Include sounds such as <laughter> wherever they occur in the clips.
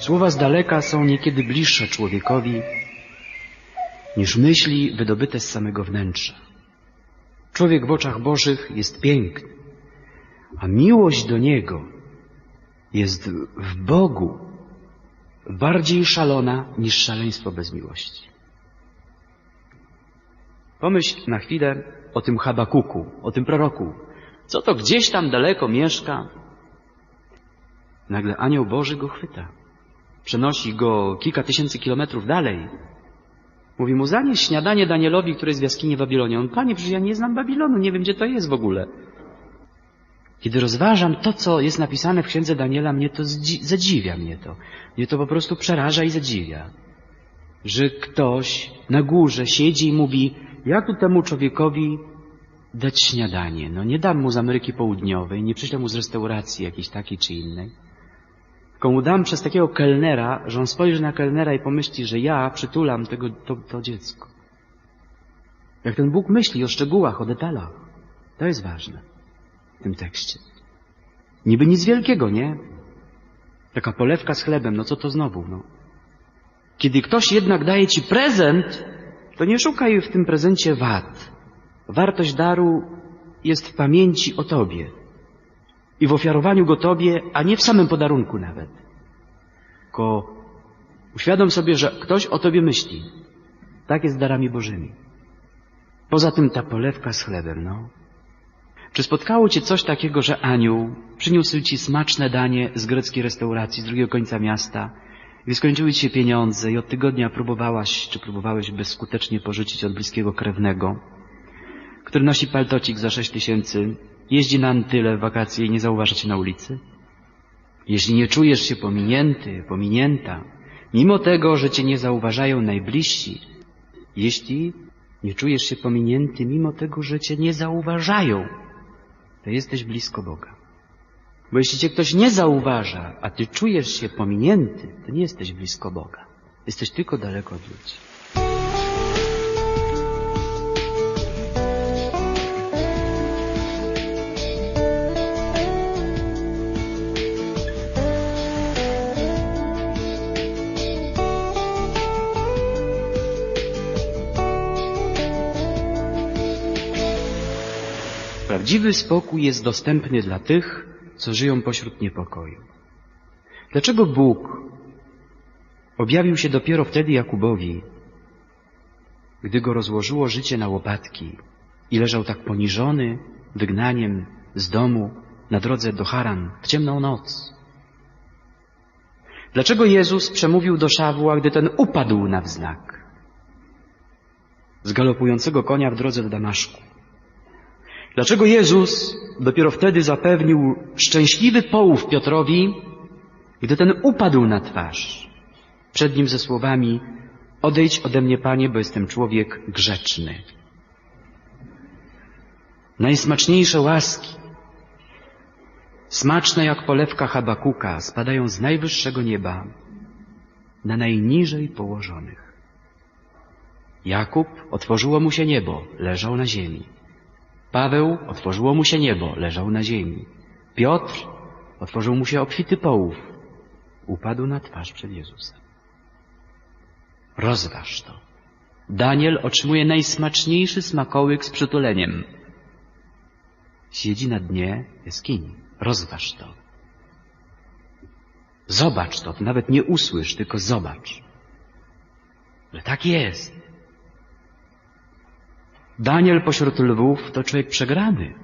Słowa z daleka są niekiedy bliższe człowiekowi niż myśli wydobyte z samego wnętrza. Człowiek w oczach Bożych jest piękny, a miłość do Niego jest w Bogu bardziej szalona niż szaleństwo bez miłości. Pomyśl na chwilę o tym Habakuku, o tym proroku. Co to gdzieś tam daleko mieszka? Nagle anioł Boży go chwyta. Przenosi go kilka tysięcy kilometrów dalej. Mówi mu, zanieś śniadanie Danielowi, który jest w jaskini Babilonie. On, panie, przecież ja nie znam Babilonu, nie wiem, gdzie to jest w ogóle. Kiedy rozważam to, co jest napisane w księdze Daniela, mnie to zadziwia mnie to. Mnie to po prostu przeraża i zadziwia. Że ktoś na górze siedzi i mówi, jak tu temu człowiekowi dać śniadanie? No nie dam mu z Ameryki Południowej, nie przyślę mu z restauracji jakiejś takiej czy innej. Tylko mu dam przez takiego kelnera, że on spojrzy na kelnera i pomyśli, że ja przytulam tego, to, to dziecko. Jak ten Bóg myśli o szczegółach, o detalach. To jest ważne w tym tekście. Niby nic wielkiego, nie? Taka polewka z chlebem, no co to znowu, no? Kiedy ktoś jednak daje ci prezent, to nie szukaj w tym prezencie wad. Wartość daru jest w pamięci o Tobie i w ofiarowaniu go Tobie, a nie w samym podarunku nawet. Tylko uświadom sobie, że ktoś o Tobie myśli. Tak jest z darami Bożymi. Poza tym ta polewka z chlebem, no. Czy spotkało Cię coś takiego, że anioł przyniósł Ci smaczne danie z greckiej restauracji z drugiego końca miasta, gdy skończyły Ci się pieniądze i od tygodnia próbowałaś, czy próbowałeś bezskutecznie pożyczyć od bliskiego krewnego, który nosi paltocik za sześć tysięcy, jeździ na Antyle w wakacje i nie zauważa Cię na ulicy? Jeśli nie czujesz się pominięty, pominięta, mimo tego, że Cię nie zauważają najbliżsi, jeśli nie czujesz się pominięty, mimo tego, że Cię nie zauważają, to jesteś blisko Boga. Bo jeśli Cię ktoś nie zauważa, a Ty czujesz się pominięty, to nie jesteś blisko Boga. Jesteś tylko daleko od ludzi. Prawdziwy spokój jest dostępny dla tych, co żyją pośród niepokoju. Dlaczego Bóg objawił się dopiero wtedy Jakubowi, gdy go rozłożyło życie na łopatki i leżał tak poniżony wygnaniem z domu na drodze do Haran w ciemną noc? Dlaczego Jezus przemówił do Szawła, gdy ten upadł na wznak z galopującego konia w drodze do Damaszku? Dlaczego Jezus dopiero wtedy zapewnił szczęśliwy połów Piotrowi, gdy ten upadł na twarz przed nim ze słowami Odejdź ode mnie, Panie, bo jestem człowiek grzeczny. Najsmaczniejsze łaski, smaczne jak polewka Habakuka, spadają z najwyższego nieba na najniżej położonych. Jakub otworzyło mu się niebo, leżał na ziemi. Paweł otworzyło mu się niebo, leżał na ziemi. Piotr otworzył mu się obfity połów, upadł na twarz przed Jezusem. Rozważ to. Daniel otrzymuje najsmaczniejszy smakołyk z przytuleniem. Siedzi na dnie jaskini. Rozważ to. Zobacz to, nawet nie usłysz, tylko zobacz. Że tak jest. Daniel pośród lwów to człowiek przegrany,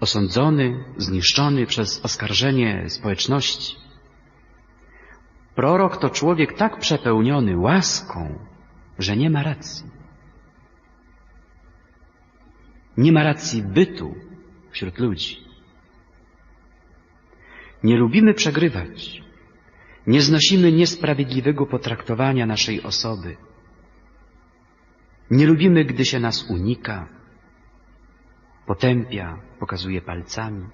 osądzony, zniszczony przez oskarżenie społeczności. Prorok to człowiek tak przepełniony łaską, że nie ma racji. Nie ma racji bytu wśród ludzi. Nie lubimy przegrywać. Nie znosimy niesprawiedliwego potraktowania naszej osoby. Nie lubimy, gdy się nas unika, potępia, pokazuje palcami.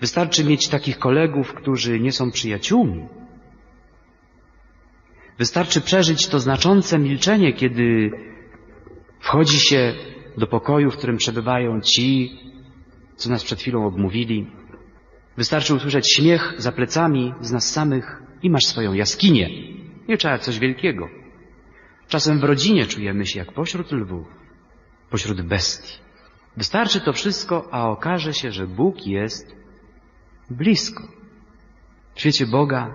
Wystarczy mieć takich kolegów, którzy nie są przyjaciółmi. Wystarczy przeżyć to znaczące milczenie, kiedy wchodzi się do pokoju, w którym przebywają ci, co nas przed chwilą obmówili. Wystarczy usłyszeć śmiech za plecami z nas samych i masz swoją jaskinię. Nie trzeba coś wielkiego. Czasem w rodzinie czujemy się jak pośród lwów, pośród bestii. Wystarczy to wszystko, a okaże się, że Bóg jest blisko. W świecie Boga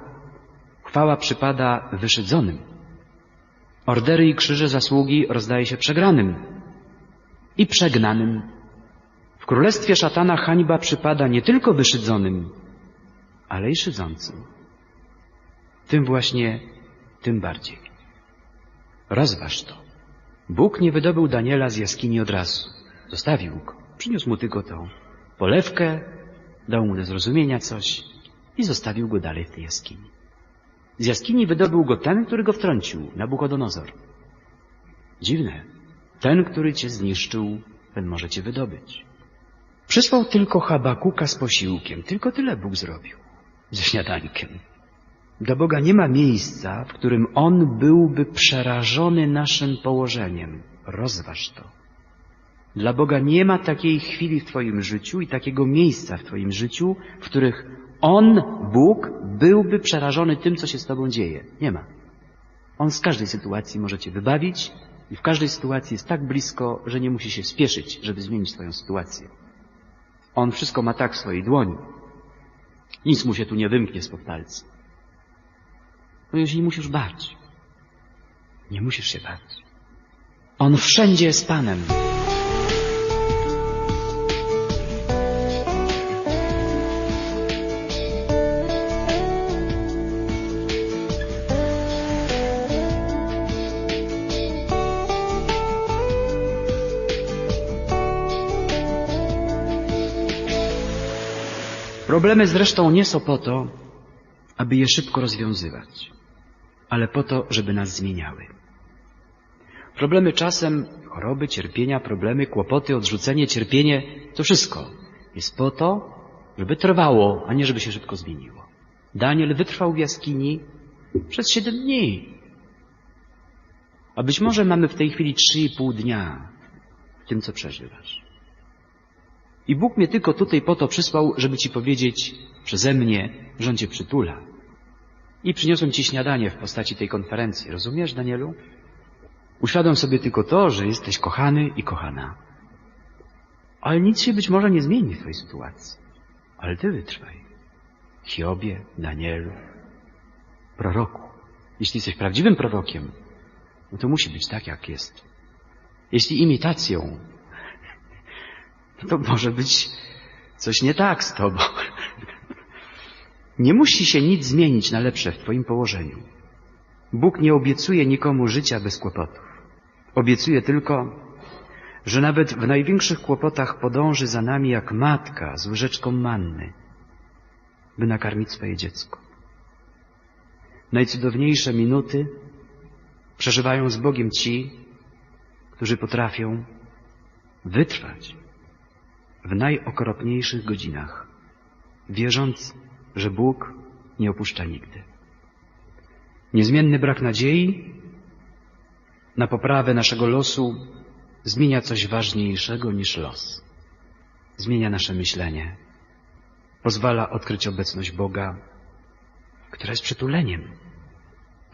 chwała przypada wyszydzonym. Ordery i krzyże zasługi rozdaje się przegranym i przegnanym. W królestwie szatana hańba przypada nie tylko wyszydzonym, ale i szydzącym. Tym właśnie, tym bardziej. Rozważ to. Bóg nie wydobył Daniela z jaskini od razu. Zostawił go. Przyniósł mu tylko tą polewkę, dał mu do zrozumienia coś i zostawił go dalej w tej jaskini. Z jaskini wydobył go ten, który go wtrącił, Nabuchodonozor. Dziwne. Ten, który cię zniszczył, ten może cię wydobyć. Przysłał tylko Habakuka z posiłkiem. Tylko tyle Bóg zrobił. Ze śniadankiem. Dla Boga nie ma miejsca, w którym On byłby przerażony naszym położeniem. Rozważ to. Dla Boga nie ma takiej chwili w Twoim życiu i takiego miejsca w Twoim życiu, w których On, Bóg, byłby przerażony tym, co się z Tobą dzieje. Nie ma. On z każdej sytuacji może Cię wybawić i w każdej sytuacji jest tak blisko, że nie musi się spieszyć, żeby zmienić Twoją sytuację. On wszystko ma tak w swojej dłoni. Nic mu się tu nie wymknie spod palca. No już nie musisz bać. Nie musisz się bać. On wszędzie jest Panem. Problemy zresztą nie są po to, aby je szybko rozwiązywać, ale po to, żeby nas zmieniały. Problemy czasem, choroby, cierpienia, problemy, kłopoty, odrzucenie, cierpienie, to wszystko jest po to, żeby trwało, a nie żeby się szybko zmieniło. Daniel wytrwał w jaskini przez siedem dni. A być może mamy w tej chwili trzy i pół dnia w tym, co przeżywasz. I Bóg mnie tylko tutaj po to przysłał, żeby Ci powiedzieć przeze mnie, że On Cię przytula. I przyniosłem Ci śniadanie w postaci tej konferencji. Rozumiesz, Danielu? Uświadom sobie tylko to, że jesteś kochany i kochana. Ale nic się być może nie zmieni w Twojej sytuacji. Ale Ty wytrwaj. Hiobie, Danielu, proroku. Jeśli jesteś prawdziwym prorokiem, no to musi być tak, jak jest. Jeśli imitacją, <laughs> to może być coś nie tak z Tobą. Nie musi się nic zmienić na lepsze w Twoim położeniu. Bóg nie obiecuje nikomu życia bez kłopotów. Obiecuje tylko, że nawet w największych kłopotach podąży za nami jak matka z łyżeczką manny, by nakarmić swoje dziecko. Najcudowniejsze minuty przeżywają z Bogiem ci, którzy potrafią wytrwać w najokropniejszych godzinach, wierząc, że Bóg nie opuszcza nigdy. Niezmienny brak nadziei na poprawę naszego losu zmienia coś ważniejszego niż los. Zmienia nasze myślenie. Pozwala odkryć obecność Boga, która jest przytuleniem,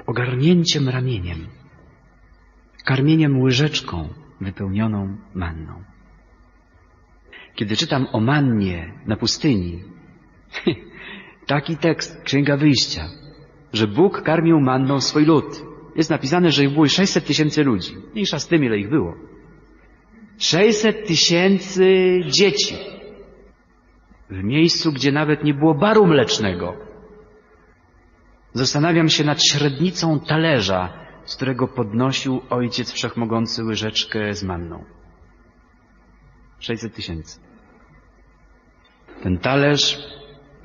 ogarnięciem ramieniem, karmieniem łyżeczką wypełnioną manną. Kiedy czytam o mannie na pustyni, <laughs> taki tekst, Księga Wyjścia, że Bóg karmił manną swój lud. Jest napisane, że ich było 600 tysięcy ludzi. Mniejsza z tym, ile ich było. 600 tysięcy dzieci. W miejscu, gdzie nawet nie było baru mlecznego. Zastanawiam się nad średnicą talerza, z którego podnosił Ojciec Wszechmogący łyżeczkę z manną. 600 tysięcy. Ten talerz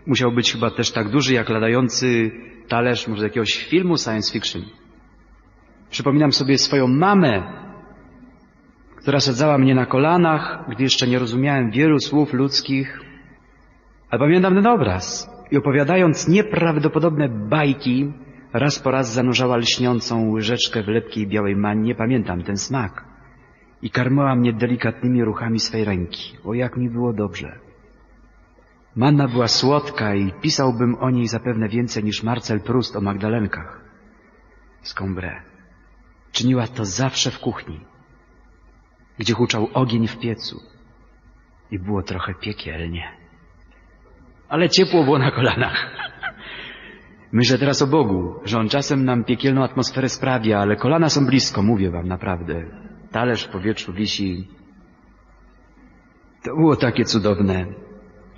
musiał być chyba też tak duży, jak ladający talerz może jakiegoś filmu science fiction. Przypominam sobie swoją mamę, która sadzała mnie na kolanach, gdy jeszcze nie rozumiałem wielu słów ludzkich. Ale pamiętam ten obraz i opowiadając nieprawdopodobne bajki, raz po raz zanurzała lśniącą łyżeczkę w lepkiej białej mannie. Pamiętam ten smak. I karmiła mnie delikatnymi ruchami swej ręki. O, jak mi było dobrze. Manna była słodka i pisałbym o niej zapewne więcej niż Marcel Proust o Magdalenkach z Combray. Czyniła to zawsze w kuchni, gdzie huczał ogień w piecu i było trochę piekielnie. Ale ciepło było na kolanach. <laughs> Myślę teraz o Bogu, że On czasem nam piekielną atmosferę sprawia, ale kolana są blisko, mówię wam naprawdę. Talerz w powietrzu wisi. To było takie cudowne.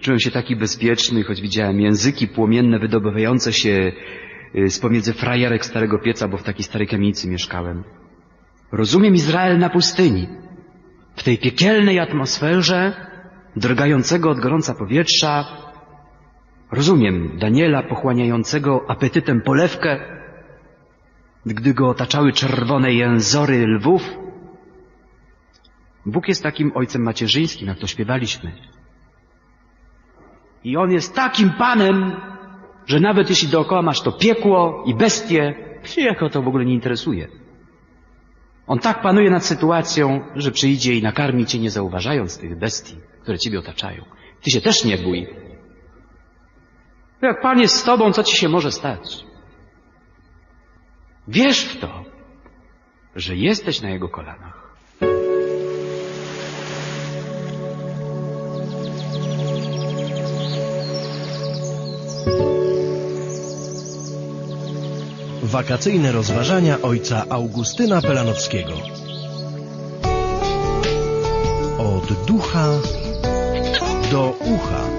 Czułem się taki bezpieczny, choć widziałem języki płomienne wydobywające się y, z pomiędzy frajerek starego pieca, bo w takiej starej kamienicy mieszkałem. Rozumiem Izrael na pustyni. W tej piekielnej atmosferze, drgającego od gorąca powietrza, rozumiem Daniela pochłaniającego apetytem polewkę, gdy go otaczały czerwone jęzory lwów. Bóg jest takim ojcem macierzyńskim, jak to śpiewaliśmy. I On jest takim Panem, że nawet jeśli dookoła masz to piekło i bestie, jako to w ogóle nie interesuje. On tak panuje nad sytuacją, że przyjdzie i nakarmi cię nie zauważając tych bestii, które ciebie otaczają. Ty się też nie bój. Jak Pan jest z tobą, co ci się może stać? Wierz w to, że jesteś na Jego kolanach. Wakacyjne rozważania ojca Augustyna Pelanowskiego. Od ducha do ucha.